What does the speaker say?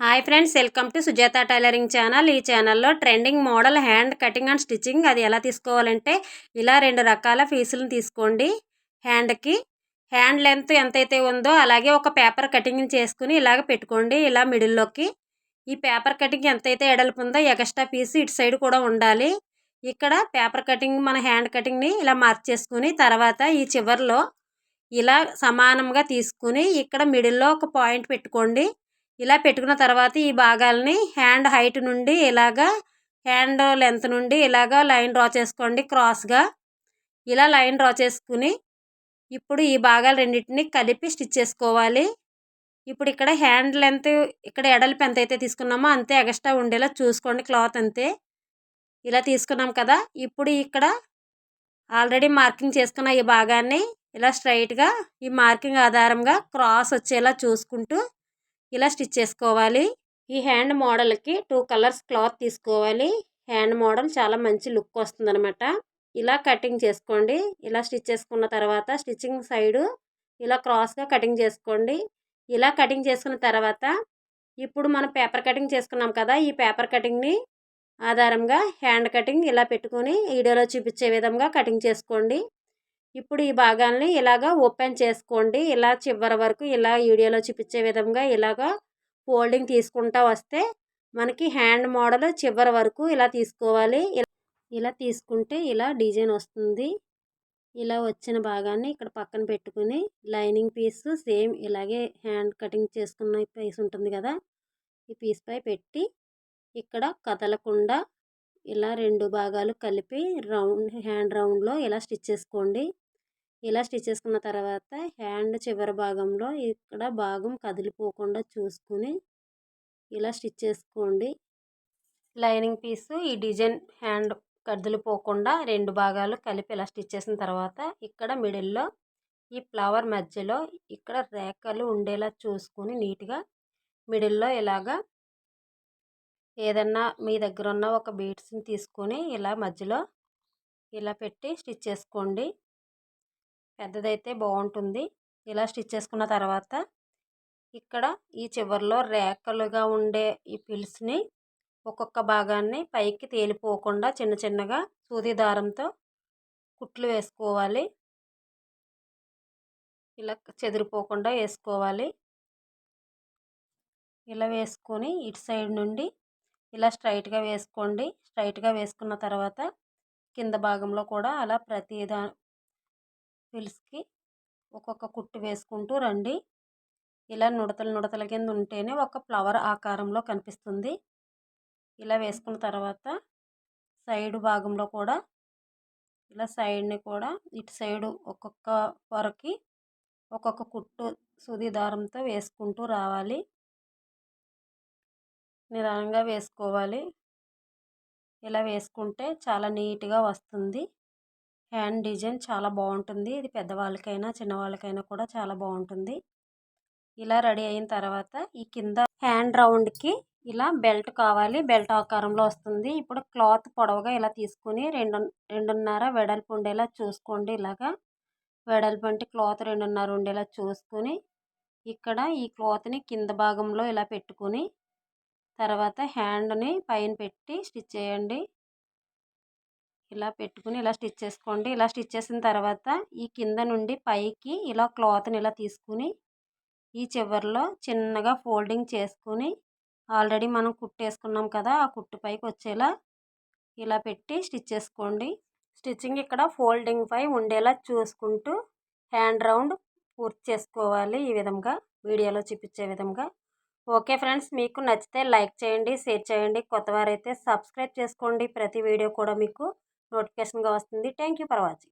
Hi friends welcome to Sujatha tailoring channel. ఈ ఛానల్లో trending model hand cutting and stitching అది ఎలా తీసుకోవాలంటే ఇలా రెండు రకాల పీసులను తీసుకోండి. హ్యాండ్కి హ్యాండ్ లెంత్ ఎంతైతే ఉందో అలాగే ఒక పేపర్ కటింగ్ చేసుకుని ఇలాగ పెట్టుకోండి. ఇలా మిడిల్లోకి ఈ పేపర్ కటింగ్ ఎంతైతే ఎడల్పు ఉందో ఎక్స్ట్రా పీస్ ఇటు సైడ్ కూడా ఉండాలి. ఇక్కడ పేపర్ కటింగ్ మన హ్యాండ్ కటింగ్ని ఇలా మార్క్ చేసుకుని తర్వాత ఈ చివరిలో ఇలా సమానంగా తీసుకుని ఇక్కడ మిడిల్లో ఒక పాయింట్ పెట్టుకోండి. ఇలా పెట్టుకున్న తర్వాత ఈ భాగాలని హ్యాండ్ హైట్ నుండి ఇలాగా హ్యాండ్ లెంత్ నుండి ఇలాగా లైన్ డ్రా చేసుకోండి క్రాస్గా ఇలా లైన్ డ్రా చేసుకుని ఇప్పుడు ఈ భాగాలు రెండింటిని కలిపి స్టిచ్ చేసుకోవాలి. ఇప్పుడు ఇక్కడ హ్యాండ్ లెంత్ ఇక్కడ ఎడల్పు ఎంత అయితే తీసుకున్నామో అంతే ఎక్స్ట్రా ఉండేలా చూసుకోండి క్లాత్ అంతే. ఇలా తీసుకున్నాం కదా ఇప్పుడు ఇక్కడ ఆల్రెడీ మార్కింగ్ చేసుకున్న ఈ భాగాన్ని ఇలా స్ట్రైట్గా ఈ మార్కింగ్ ఆధారంగా క్రాస్ వచ్చేలా చూసుకుంటూ ఇలా స్టిచ్ చేసుకోవాలి. ఈ హ్యాండ్ మోడల్కి టూ కలర్స్ క్లాత్ తీసుకోవాలి. హ్యాండ్ మోడల్ చాలా మంచి లుక్ వస్తుందనమాట ఇలా కటింగ్ చేసుకోండి. ఇలా స్టిచ్ చేసుకున్న తర్వాత స్టిచ్చింగ్ సైడు ఇలా క్రాస్గా కటింగ్ చేసుకోండి. ఇలా కటింగ్ చేసుకున్న తర్వాత ఇప్పుడు మనం పేపర్ కటింగ్ చేసుకున్నాం కదా ఈ పేపర్ కటింగ్ని ఆధారంగా హ్యాండ్ కటింగ్ ఇలా పెట్టుకొని వీడియోలో చూపించే విధంగా కటింగ్ చేసుకోండి. ఇప్పుడు ఈ భాగాల్ని ఇలాగా ఓపెన్ చేసుకోండి. ఇలా చివరి వరకు ఇలా వీడియోలో చూపించే విధంగా ఇలాగా ఫోల్డింగ్ తీసుకుంటా వస్తే మనకి హ్యాండ్ మోడల్ చివరి వరకు ఇలా తీసుకోవాలి. ఇలా తీసుకుంటే ఇలా డిజైన్ వస్తుంది. ఇలా వచ్చిన భాగాన్ని ఇక్కడ పక్కన పెట్టుకుని లైనింగ్ పీస్ సేమ్ ఇలాగే హ్యాండ్ కటింగ్ చేసుకున్న పీస్ ఉంటుంది కదా ఈ పీస్ పై పెట్టి ఇక్కడ కదలకుండా ఇలా రెండు భాగాలు కలిపి రౌండ్ హ్యాండ్ రౌండ్లో ఇలా స్టిచ్ చేసుకోండి. ఇలా స్టిచ్ చేసుకున్న తర్వాత హ్యాండ్ చివరి భాగంలో ఇక్కడ భాగం కదిలిపోకుండా చూసుకుని ఇలా స్టిచ్ చేసుకోండి. లైనింగ్ పీస్ ఈ డిజైన్ హ్యాండ్ కదిలిపోకుండా రెండు భాగాలు కలిపి ఇలా స్టిచ్ చేసిన తర్వాత ఇక్కడ మిడిల్లో ఈ ఫ్లవర్ మధ్యలో ఇక్కడ రేఖలు ఉండేలా చూసుకొని నీట్గా మిడిల్లో ఇలాగా ఏదన్నా మీ దగ్గర ఉన్న ఒక బీడ్స్ని తీసుకొని ఇలా మధ్యలో ఇలా పెట్టి స్టిచ్ చేసుకోండి. పెద్దదైతే బాగుంటుంది ఇలా స్టిచ్ చేసుకున్న తర్వాత ఇక్కడ ఈ చివరిలో రేఖలుగా ఉండే ఈ పిల్స్ని ఒక్కొక్క భాగాన్ని పైకి తేలిపోకుండా చిన్న చిన్నగా సూది దారంతో కుట్లు వేసుకోవాలి. ఇలా చెదిరిపోకుండా వేసుకోవాలి. ఇలా వేసుకొని ఇటు సైడ్ నుండి ఇలా స్ట్రైట్గా వేసుకోండి. స్ట్రైట్గా వేసుకున్న తర్వాత కింద భాగంలో కూడా అలా ప్రతి దా పిల్స్కి ఒక్కొక్క కుట్టు వేసుకుంటూ రండి. ఇలా నుడతలు నుడతల కింద ఉంటేనే ఒక ఫ్లవర్ ఆకారంలో కనిపిస్తుంది. ఇలా వేసుకున్న తర్వాత సైడ్ భాగంలో కూడా ఇలా సైడ్ని కూడా ఇటు సైడు ఒక్కొక్క పొరకి ఒక్కొక్క కుట్టు సుది దారంతో వేసుకుంటూ రావాలి. నిదానంగా వేసుకోవాలి. ఇలా వేసుకుంటే చాలా నీట్గా వస్తుంది. హ్యాండ్ డిజైన్ చాలా బాగుంటుంది. ఇది పెద్దవాళ్ళకైనా చిన్నవాళ్ళకైనా కూడా చాలా బాగుంటుంది. ఇలా రెడీ అయిన తర్వాత ఈ కింద హ్యాండ్ రౌండ్కి ఇలా బెల్ట్ కావాలి. బెల్ట్ ఆకారంలో వస్తుంది. ఇప్పుడు క్లాత్ పొడవుగా ఇలా తీసుకుని రెండు రెండున్నర వెడల్పు ఉండేలా చూసుకోండి. ఇలాగా వెడల్పు అంటే క్లాత్ రెండున్నర ఉండేలా చూసుకొని ఇక్కడ ఈ క్లాత్ని కింద భాగంలో ఇలా పెట్టుకుని తర్వాత హ్యాండ్ని పైన పెట్టి స్టిచ్ చేయండి. ఇలా పెట్టుకుని ఇలా స్టిచ్ చేసుకోండి. ఇలా స్టిచ్ చేసిన తర్వాత ఈ కింద నుండి పైకి ఇలా క్లాత్ని ఇలా తీసుకుని ఈ చివరిలో చిన్నగా ఫోల్డింగ్ చేసుకుని ఆల్రెడీ మనం కుట్టేసుకున్నాం కదా! ఆ కుట్టు పైకి వచ్చేలా ఇలా పెట్టి స్టిచ్ చేసుకోండి. స్టిచ్చింగ్ ఇక్కడ ఫోల్డింగ్ పై ఉండేలా చూసుకుంటూ హ్యాండ్ రౌండ్ పూర్తి చేసుకోవాలి ఈ విధంగా. వీడియోలో చూపించే విధంగా. ఓకే ఫ్రెండ్స్ మీకు నచ్చితే లైక్ చేయండి షేర్ చేయండి. కొత్తవారైతే సబ్స్క్రైబ్ చేసుకోండి. ప్రతి వీడియో కూడా మీకు నోటిఫికేషన్గా వస్తుంది. Thank for watching.